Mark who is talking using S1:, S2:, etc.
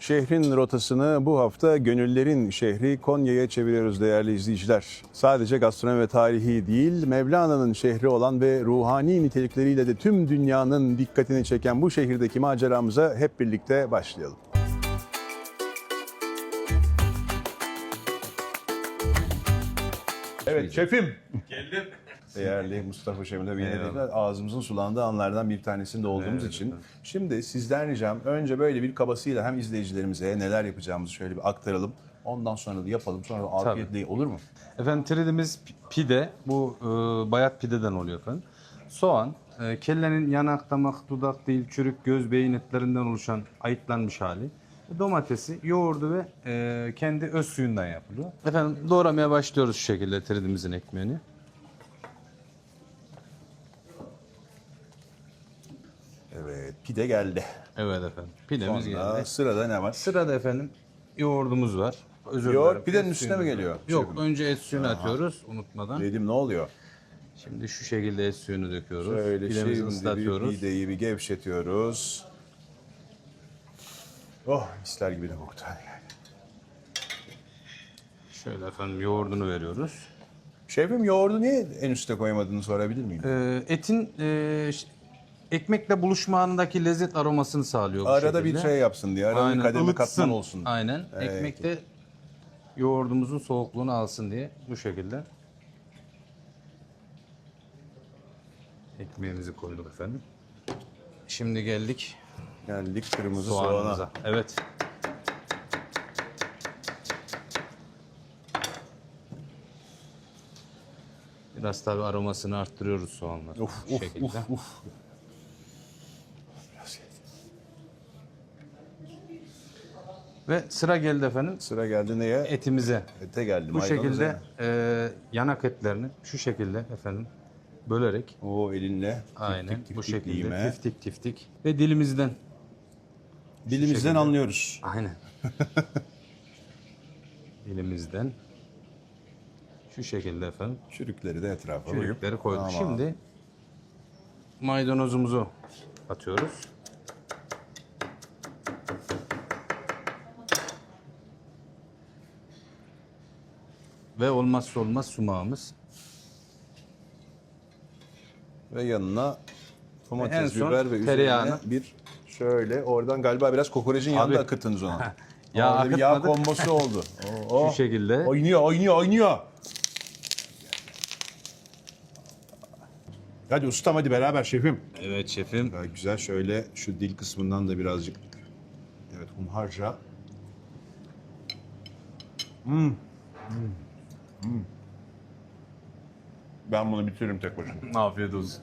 S1: Şehrin rotasını bu hafta gönüllerin şehri Konya'ya çeviriyoruz değerli izleyiciler. Sadece gastronomi ve tarihi değil, Mevlana'nın şehri olan ve ruhani nitelikleriyle de tüm dünyanın dikkatini çeken bu şehirdeki maceramıza hep birlikte başlayalım. Evet şefim.
S2: Geldim.
S1: Değerli Mustafa yine de ağzımızın sulandığı anlardan bir tanesinde olduğumuz için. Şimdi sizden ricam önce böyle bir kabasıyla hem izleyicilerimize neler yapacağımızı şöyle bir aktaralım. Ondan sonra da yapalım. Sonra da afiyetle olur mu?
S2: Efendim tridimiz pi- pide. Bu e, bayat pideden oluyor efendim. Soğan, e, kellenin yanak, damak, dudak, dil, çürük, göz, beyin etlerinden oluşan ayıtlanmış hali. Domatesi, yoğurdu ve e, kendi öz suyundan yapılıyor. Efendim doğramaya başlıyoruz şu şekilde tridimizin ekmeğini.
S1: Evet pide geldi.
S2: Evet efendim. Pidemiz
S1: Sonra
S2: geldi.
S1: sırada ne var?
S2: Sırada efendim yoğurdumuz var. Özür
S1: Yoğurt
S2: dilerim.
S1: pidenin
S2: Et
S1: üstüne mi geliyor?
S2: Yok
S1: Şefim?
S2: önce et suyunu atıyoruz unutmadan.
S1: Dedim ne oluyor?
S2: Şimdi şu şekilde et suyunu döküyoruz.
S1: Şöyle
S2: Pidemizi
S1: şimdi bir
S2: ıslatıyoruz.
S1: pideyi bir gevşetiyoruz. Oh misler gibi de koktu.
S2: Şöyle efendim yoğurdunu veriyoruz.
S1: Şefim yoğurdu niye en üste koymadığını sorabilir miyim?
S2: Ee, etin e, ş- ekmekle buluşma anındaki lezzet aromasını sağlıyor bu
S1: Arada bir
S2: şekilde.
S1: şey yapsın diye, arada bir kademe
S2: ılıtsın.
S1: katman olsun.
S2: Aynen.
S1: Evet.
S2: Ekmekte yoğurdumuzun soğukluğunu alsın diye bu şekilde. Ekmeğimizi koyduk efendim. Şimdi geldik
S1: Geldik kırmızı
S2: soğanımıza.
S1: soğana.
S2: Evet. Biraz tabii aromasını arttırıyoruz soğanla.
S1: Uf
S2: bu
S1: uf
S2: şekilde.
S1: uf uf.
S2: Ve sıra geldi efendim
S1: Sıra geldi neye?
S2: etimize.
S1: Ete geldi.
S2: Bu
S1: maydanoza.
S2: şekilde e, yanak etlerini şu şekilde efendim bölerek
S1: O elinle
S2: aynen bu şekilde tiftik tiftik ve dilimizden
S1: Dilimizden anlıyoruz.
S2: aynen dilimizden şu şekilde efendim
S1: Çürükleri de etrafa koyup.
S2: çürükleri koyduk.
S1: Tamam.
S2: Şimdi maydanozumuzu atıyoruz. Ve olmazsa olmaz sumağımız.
S1: Ve yanına
S2: Ve
S1: domates,
S2: son
S1: biber ve üzerine bir şöyle oradan galiba biraz kokorecin yanında akıttınız ona.
S2: Ya
S1: Orada bir yağ
S2: akıtmadık.
S1: kombosu oldu. Oo,
S2: Şu şekilde.
S1: Oynuyor, oynuyor, oynuyor. Hadi ustam hadi beraber şefim.
S2: Evet şefim.
S1: Daha güzel şöyle şu dil kısmından da birazcık evet hunharca. Hmm. Hmm. Ben bunu bitiririm tek başına.
S2: Afiyet olsun.